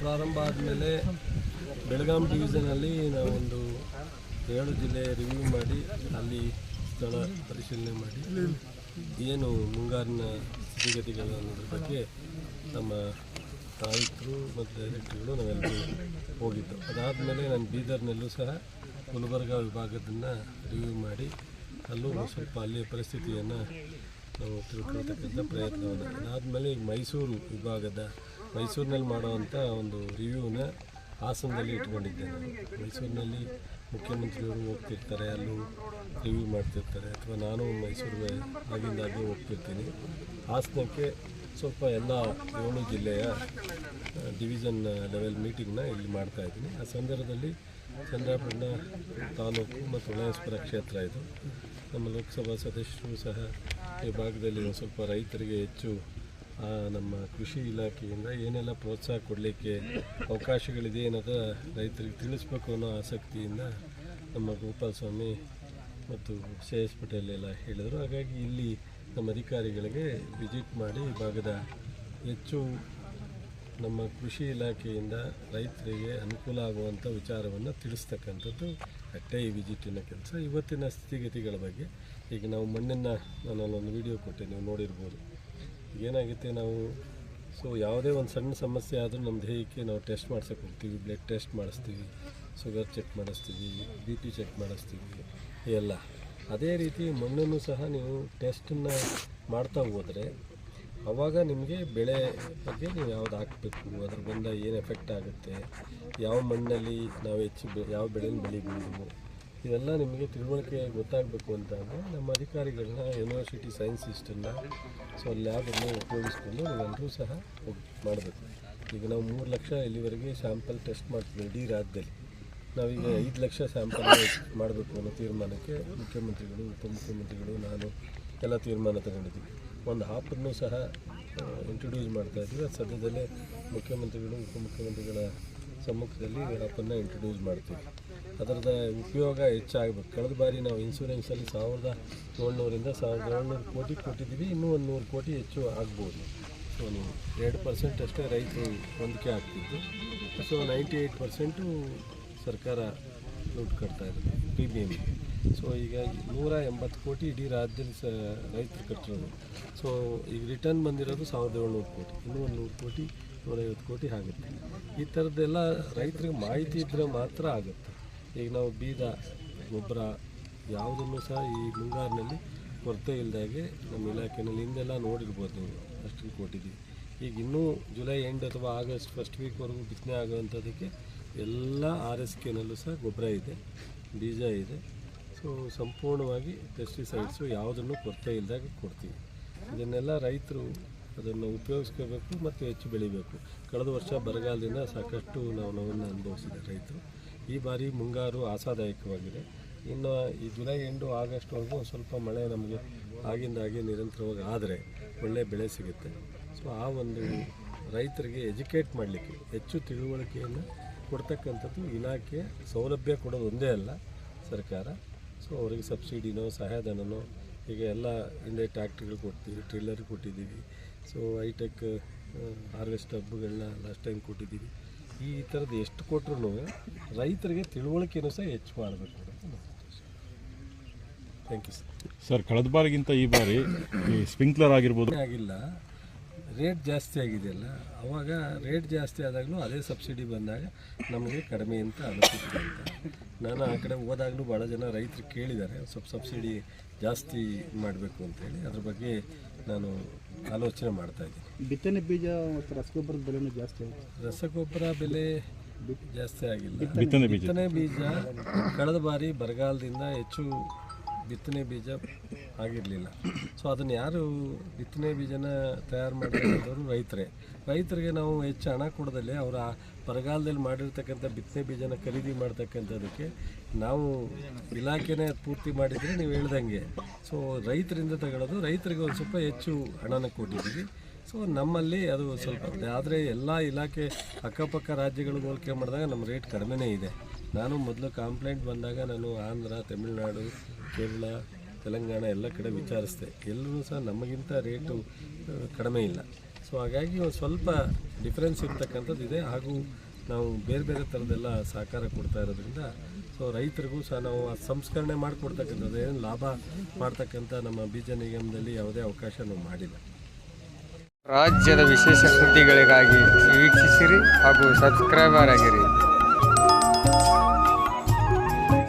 ಪ್ರಾರಂಭ ಆದಮೇಲೆ ಬೆಳಗಾಂ ಡಿವಿಷನಲ್ಲಿ ನಾವೊಂದು ಏಳು ಜಿಲ್ಲೆ ರಿವ್ಯೂ ಮಾಡಿ, ಅಲ್ಲಿ ಸ್ಥಳ ಪರಿಶೀಲನೆ ಮಾಡಿ, ಏನು ಮುಂಗಾರಿನ ಸ್ಥಿತಿಗತಿಗಳು ಅನ್ನೋದ್ರ ಬಗ್ಗೆ ನಮ್ಮ ಆಯುಕ್ತರು ಮತ್ತು ಡೈರೆಕ್ಟರ್ಗಳು ನಾವೆಲ್ಲರೂ ಹೋಗಿದ್ದು. ಅದಾದಮೇಲೆ ನಾನು ಬೀದರ್ನಲ್ಲೂ ಸಹ ಗುಲ್ಬರ್ಗ ವಿಭಾಗದನ್ನು ರಿವ್ಯೂ ಮಾಡಿ, ಅಲ್ಲೂ ಸ್ವಲ್ಪ ಅಲ್ಲಿಯ ಪರಿಸ್ಥಿತಿಯನ್ನು ನಾವು ತಿಳ್ಕೊಳ್ತಕ್ಕಂಥ ಪ್ರಯತ್ನವನ್ನು. ಅದಾದಮೇಲೆ ಮೈಸೂರು ವಿಭಾಗದ ಮೈಸೂರಿನಲ್ಲಿ ಮಾಡುವಂಥ ಒಂದು ರಿವ್ಯೂನ ಹಾಸನದಲ್ಲಿ ಇಟ್ಕೊಂಡಿದ್ದೆ ಮೈಸೂರಿನಲ್ಲಿ ಮುಖ್ಯಮಂತ್ರಿಯವರು ಹೋಗ್ತಿರ್ತಾರೆ, ಅಲ್ಲೂ ರಿವ್ಯೂ ಮಾಡ್ತಿರ್ತಾರೆ. ಅಥವಾ ನಾನು ಮೈಸೂರಿಗೆ ಆಗಿಂದಾಗಿ ಹೋಗ್ತಿರ್ತೀನಿ. ಹಾಸನಕ್ಕೆ ಸ್ವಲ್ಪ ಎಲ್ಲ ಏಳು ಜಿಲ್ಲೆಯ ಡಿವಿಷನ್ ಲೆವೆಲ್ ಮೀಟಿಂಗ್ನ ಇಲ್ಲಿ ಮಾಡ್ತಾ ಇದ್ದೀನಿ. ಆ ಸಂದರ್ಭದಲ್ಲಿ ಚಂದ್ರಪಟ್ಟಣ ತಾಲೂಕು ಮತ್ತು ಹೊಳೆಸ್ಪುರ ಕ್ಷೇತ್ರ ಇದು. ನಮ್ಮ ಲೋಕಸಭಾ ಸದಸ್ಯರು ಸಹ ಈ ಭಾಗದಲ್ಲಿ ಸ್ವಲ್ಪ ರೈತರಿಗೆ ಹೆಚ್ಚು ನಮ್ಮ ಕೃಷಿ ಇಲಾಖೆಯಿಂದ ಏನೆಲ್ಲ ಪ್ರೋತ್ಸಾಹ ಕೊಡಲಿಕ್ಕೆ ಅವಕಾಶಗಳಿದೆ ಅನ್ನೋದು ರೈತರಿಗೆ ತಿಳಿಸ್ಬೇಕು ಅನ್ನೋ ಆಸಕ್ತಿಯಿಂದ ನಮ್ಮ ಗೋಪಾಲ ಸ್ವಾಮಿ ಮತ್ತು ಎಸ್ ಪಟೇಲ್ ಎಲ್ಲ ಹೇಳಿದರು. ಹಾಗಾಗಿ ಇಲ್ಲಿ ನಮ್ಮ ಅಧಿಕಾರಿಗಳಿಗೆ ವಿಸಿಟ್ ಮಾಡಿ ಭಾಗದ ಹೆಚ್ಚು ನಮ್ಮ ಕೃಷಿ ಇಲಾಖೆಯಿಂದ ರೈತರಿಗೆ ಅನುಕೂಲ ಆಗುವಂಥ ವಿಚಾರವನ್ನು ತಿಳಿಸ್ತಕ್ಕಂಥದ್ದು ಅಟ್ಟೆ ಈ ವಿಸಿಟಿನ ಕೆಲಸ. ಇವತ್ತಿನ ಸ್ಥಿತಿಗತಿಗಳ ಬಗ್ಗೆ ಈಗ ನಾವು ಮಣ್ಣನ್ನು ನಾನು ಅಲ್ಲೊಂದು ವಿಡಿಯೋ ಕೊಟ್ಟೆ, ನೀವು ನೋಡಿರ್ಬೋದು. ಏನಾಗುತ್ತೆ ನಾವು ಸೊ ಯಾವುದೇ ಒಂದು ಸಣ್ಣ ಸಮಸ್ಯೆ ಆದರೂ ನಮ್ಮ ದೇಹಕ್ಕೆ ನಾವು ಟೆಸ್ಟ್ ಮಾಡ್ಸೋಕೆ ಹೋಗ್ತೀವಿ ಬ್ಲಡ್ ಟೆಸ್ಟ್ ಮಾಡಿಸ್ತೀವಿ ಶುಗರ್ ಚೆಕ್ ಮಾಡಿಸ್ತೀವಿ ಬಿ ಪಿ ಚೆಕ್ ಮಾಡಿಸ್ತೀವಿ, ಎಲ್ಲ. ಅದೇ ರೀತಿ ಮಣ್ಣನ್ನು ಸಹ ನೀವು ಟೆಸ್ಟನ್ನು ಮಾಡ್ತಾ ಹೋದರೆ ಆವಾಗ ನಿಮಗೆ ಬೆಳೆ ಬಗ್ಗೆ ನೀವು ಯಾವ್ದು ಹಾಕಬೇಕು, ಅದ್ರ ಬಂದ ಏನು ಎಫೆಕ್ಟ್ ಆಗುತ್ತೆ, ಯಾವ ಮಣ್ಣಲ್ಲಿ ನಾವು ಹೆಚ್ಚು ಯಾವ ಬೆಳೆಯನ್ನು ಬೆಳಿಬೋದು ಇದೆಲ್ಲ ನಿಮಗೆ ತಿಳುವಳಿಕೆ ಗೊತ್ತಾಗಬೇಕು ಅಂತ ಅಂದರೆ ನಮ್ಮ ಅಧಿಕಾರಿಗಳನ್ನ ಯೂನಿವರ್ಸಿಟಿ ಸೈನ್ಸಿಸ್ಟನ್ನು ಸೊ ಲ್ಯಾಬನ್ನು ಉಪಯೋಗಿಸ್ಕೊಂಡು ನೀವೆಲ್ಲರೂ ಸಹ ಮಾಡಬೇಕು. ಈಗ ನಾವು ಮೂರು ಲಕ್ಷ ಇಲ್ಲಿವರೆಗೆ ಸ್ಯಾಂಪಲ್ ಟೆಸ್ಟ್ ಮಾಡ್ತೀವಿ ಇಡೀ ರಾಜ್ಯದಲ್ಲಿ. ನಾವೀಗ ಐದು ಲಕ್ಷ ಸ್ಯಾಂಪಲ್ ಮಾಡಬೇಕು ಅನ್ನೋ ತೀರ್ಮಾನಕ್ಕೆ ಮುಖ್ಯಮಂತ್ರಿಗಳು, ಉಪಮುಖ್ಯಮಂತ್ರಿಗಳು, ನಾನು ಎಲ್ಲ ತೀರ್ಮಾನ ತಗೊಂಡಿದ್ದೀವಿ. ಒಂದು ಹಾಪನ್ನು ಸಹ ಇಂಟ್ರೊಡ್ಯೂಸ್ ಮಾಡ್ತಾ ಇದ್ದೀವಿ. ಅದು ಸದ್ಯದಲ್ಲೇ ಮುಖ್ಯಮಂತ್ರಿಗಳು, ಉಪಮುಖ್ಯಮಂತ್ರಿಗಳ ಸಮ್ಮುಖದಲ್ಲಿ ಆ್ಯಪನ್ನು ಇಂಟ್ರೊಡ್ಯೂಸ್ ಮಾಡ್ತೀವಿ. ಅದರದ ಉಪಯೋಗ ಹೆಚ್ಚಾಗಬೇಕು. ಕಳೆದ ಬಾರಿ ನಾವು ಇನ್ಸೂರೆನ್ಸಲ್ಲಿ ಸಾವಿರದ ಏಳ್ನೂರಿಂದ ಸಾವಿರದ ಏಳ್ನೂರು ಕೋಟಿ ಕೊಟ್ಟಿದ್ದೀವಿ. ಇನ್ನೂ ಒಂದು ನೂರು ಕೋಟಿ ಹೆಚ್ಚು ಆಗ್ಬೋದು. ಸೊ ನೀವು ಎರಡು ಪರ್ಸೆಂಟ್ ಅಷ್ಟೇ ರೈತರು ಹೊಂದಿಕೆ ಆಗ್ತಿದ್ದು. ಸೊ ನೈಂಟಿ ಏಯ್ಟ್ ಪರ್ಸೆಂಟು ಸರ್ಕಾರ ದುಡ್ಡು ಕಟ್ತಾ ಇರೋದು ಪ್ರೀಮಿಯಮ್ಗೆ ಸೊ ಈಗ ನೂರ ಎಂಬತ್ತು ಕೋಟಿ ಇಡೀ ರಾಜ್ಯದ ಸ, ರೈತರು ಕಟ್ಟಿರೋದು. ಸೊ ಈಗ ರಿಟರ್ನ್ ಬಂದಿರೋದು ಸಾವಿರದ ಏಳ್ನೂರು ಕೋಟಿ. ಇನ್ನೂ ಒಂದು ನೂರು ಕೋಟಿ, ನೂರೈವತ್ತು ಕೋಟಿ ಆಗುತ್ತೆ. ಈ ಥರದ್ದೆಲ್ಲ ರೈತರಿಗೆ ಮಾಹಿತಿ ಇದ್ದರೆ ಮಾತ್ರ ಆಗುತ್ತೆ. ಈಗ ನಾವು ಬೀಜ, ಗೊಬ್ಬರ ಯಾವುದನ್ನು ಸಹ ಈ ಮುಂಗಾರಿನಲ್ಲಿ ಕೊರತೆ ಇಲ್ಲದಾಗೆ ನಮ್ಮ ಇಲಾಖೆಯಲ್ಲಿ ಹಿಂದೆಲ್ಲ ನೋಡಿರ್ಬೋದು ಅಷ್ಟನ್ನು ಕೊಟ್ಟಿದ್ದೀವಿ. ಈಗ ಇನ್ನೂ ಜುಲೈ ಎಂಡ್ ಅಥವಾ ಆಗಸ್ಟ್ ಫಸ್ಟ್ ವೀಕ್ವರೆಗೂ ಬಿತ್ತನೆ ಆಗುವಂಥದ್ದಕ್ಕೆ ಎಲ್ಲ ಆರ್ ಎಸ್ ಕೆನಲ್ಲೂ ಸಹ ಗೊಬ್ಬರ ಇದೆ, ಬೀಜ ಇದೆ. ಸೊ ಸಂಪೂರ್ಣವಾಗಿ ಪೆಸ್ಟಿಸೈಡ್ಸು ಯಾವುದನ್ನು ಕೊರತೆ ಇಲ್ಲದಾಗ ಕೊಡ್ತೀವಿ. ಇದನ್ನೆಲ್ಲ ರೈತರು ಅದನ್ನು ಉಪಯೋಗಿಸ್ಕೋಬೇಕು ಮತ್ತು ಹೆಚ್ಚು ಬೆಳಿಬೇಕು. ಕಳೆದ ವರ್ಷ ಬರಗಾಲದಿಂದ ಸಾಕಷ್ಟು ನಾವು ನೋವನ್ನು ಅನುಭವಿಸಿದೆ ರೈತರು. ಈ ಬಾರಿ ಮುಂಗಾರು ಆಸಾದಾಯಕವಾಗಿದೆ. ಇನ್ನು ಈ ಜುಲೈ ಎಂಡು ಆಗಸ್ಟ್ವರೆಗೂ ಸ್ವಲ್ಪ ಮಳೆ ನಮಗೆ ಆಗಿಂದಾಗೆ ನಿರಂತರವಾಗಿ ಆದರೆ ಒಳ್ಳೆಯ ಬೆಳೆ ಸಿಗುತ್ತೆ. ಸೊ ಆ ಒಂದು ರೈತರಿಗೆ ಎಜುಕೇಟ್ ಮಾಡಲಿಕ್ಕೆ ಹೆಚ್ಚು ತಿಳುವಳಿಕೆಯನ್ನು ಕೊಡ್ತಕ್ಕಂಥದ್ದು ಇಲಾಖೆ ಸೌಲಭ್ಯ ಕೊಡೋದು ಒಂದೇ ಅಲ್ಲ, ಸರ್ಕಾರ. ಸೊ ಅವರಿಗೆ ಸಬ್ಸಿಡಿನೋ, ಸಹಾಯಧನನೋ, ಈಗ ಎಲ್ಲ ಹಿಂದೆ ಟ್ಯಾಕ್ಟ್ರಿಗಳು ಕೊಡ್ತೀವಿ, ಟ್ರಿಲ್ಲರ್ ಕೊಟ್ಟಿದ್ದೀವಿ. ಸೊ ಹೈಟೆಕ್ ಹಾರ್ವೆಸ್ಟ್ ಹಬ್ಬಗಳನ್ನ ಲಾಸ್ಟ್ ಟೈಮ್ ಕೊಟ್ಟಿದ್ದೀವಿ. ಈ ಥರದ್ದು ಎಷ್ಟು ಕೊಟ್ಟರು ರೈತರಿಗೆ ತಿಳುವಳಿಕೆನೂ ಸಹ ಹೆಚ್ಚು ಮಾಡಬೇಕು ಥ್ಯಾಂಕ್ ಯು ಸರ್ ಸರ್ ಕಳೆದ ಬಾರಿಗಿಂತ ಈ ಬಾರಿ ಈ ಸ್ಪ್ರಿಂಕ್ಲರ್ ಆಗಿರ್ಬೋದು. ಆಗಿಲ್ಲ ರೇಟ್ ಜಾಸ್ತಿ ಆಗಿದೆಯಲ್ಲ ಅವಾಗ ರೇಟ್ ಜಾಸ್ತಿ ಆದಾಗಲೂ ಅದೇ ಸಬ್ಸಿಡಿ ಬಂದಾಗ ನಮಗೆ ಕಡಿಮೆ ಅಂತ ಅನಿಸುತ್ತೆ ಅಂತ. ನಾನು ಆ ಕಡೆ ಹೋದಾಗಲೂ ಭಾಳ ಜನ ರೈತರು ಕೇಳಿದ್ದಾರೆ ಸ್ವಲ್ಪ ಸಬ್ಸಿಡಿ ಜಾಸ್ತಿ ಮಾಡಬೇಕು ಅಂತೇಳಿ ಅದ್ರ ಬಗ್ಗೆ ನಾನು ಆಲೋಚನೆ ಮಾಡ್ತಾ ಇದ್ದೀನಿ. ಬಿತ್ತನೆ ಬೀಜ ಮತ್ತು ರಸಗೊಬ್ಬರದ ಬೆಲೆನೂ ಜಾಸ್ತಿ ರಸಗೊಬ್ಬರ ಬೆಲೆ ಜಾಸ್ತಿ ಆಗಿಲ್ಲ. ಬಿತ್ತನೆ ಬೀಜ ಕಳೆದ ಬಾರಿ ಬರಗಾಲದಿಂದ ಹೆಚ್ಚು ಬಿತ್ತನೆ ಬೀಜ ಆಗಿರಲಿಲ್ಲ. ಸೊ ಅದನ್ನು ಯಾರು ಬಿತ್ತನೆ ಬೀಜನ ತಯಾರು ಮಾಡಿರೋರು ರೈತರೇ. ರೈತರಿಗೆ ನಾವು ಹೆಚ್ಚು ಹಣ ಕೊಡದಲ್ಲಿ ಅವರ ಬರಗಾಲದಲ್ಲಿ ಮಾಡಿರ್ತಕ್ಕಂಥ ಬಿತ್ತನೆ ಬೀಜನ ಖರೀದಿ ಮಾಡ್ತಕ್ಕಂಥದಕ್ಕೆ ನಾವು ಇಲಾಖೆನೇ ಪೂರ್ತಿ ಮಾಡಿದರೆ ನೀವು ಹೇಳ್ದಂಗೆ. ಸೊ ರೈತರಿಂದ ತಗೊಳ್ಳೋದು, ರೈತರಿಗೆ ಒಂದು ಸ್ವಲ್ಪ ಹೆಚ್ಚು ಹಣನ ಕೊಟ್ಟಿದ್ದೀವಿ. ಸೊ ನಮ್ಮಲ್ಲಿ ಅದು ಸ್ವಲ್ಪ ಆದರೆ ಎಲ್ಲ ಇಲಾಖೆ ಅಕ್ಕಪಕ್ಕ ರಾಜ್ಯಗಳಿಗೆ ಹೋಲಿಕೆ ಮಾಡಿದಾಗ ನಮ್ಮ ರೇಟ್ ಕಡಿಮೆನೇ ಇದೆ. ನಾನು ಮೊದಲು ಕಂಪ್ಲೇಂಟ್ ಬಂದಾಗ ನಾನು ಆಂಧ್ರ, ತಮಿಳುನಾಡು, ಕೇರಳ, ತೆಲಂಗಾಣ ಎಲ್ಲ ಕಡೆ ವಿಚಾರಿಸಿದೆ. ಎಲ್ಲರೂ ಸಹ ನಮಗಿಂತ ರೇಟು ಕಡಿಮೆ ಇಲ್ಲ. ಸೊ ಹಾಗಾಗಿ ಒಂದು ಸ್ವಲ್ಪ ಡಿಫ್ರೆನ್ಸ್ ಇರ್ತಕ್ಕಂಥದ್ದು ಇದೆ. ಹಾಗೂ ನಾವು ಬೇರೆ ಬೇರೆ ಥರದ್ದೆಲ್ಲ ಸಹಕಾರ ಕೊಡ್ತಾ ಇರೋದ್ರಿಂದ ಸೊ ರೈತರಿಗೂ ಸಹ ನಾವು ಆ ಸಂಸ್ಕರಣೆ ಮಾಡಿಕೊಡ್ತಕ್ಕಂಥದ್ದು ಏನು ಲಾಭ ಮಾಡ್ತಕ್ಕಂಥ ನಮ್ಮ ಬೀಜ ನಿಗಮದಲ್ಲಿ ಯಾವುದೇ ಅವಕಾಶ ನಾವು ಮಾಡಿಲ್ಲ. ರಾಜ್ಯದ ವಿಶೇಷ ಸುದ್ದಿಗಳಿಗಾಗಿ ವೀಕ್ಷಿಸಿರಿ ಹಾಗೂ ಸಬ್ಸ್ಕ್ರೈಬರ್ ಆಗಿರಿ.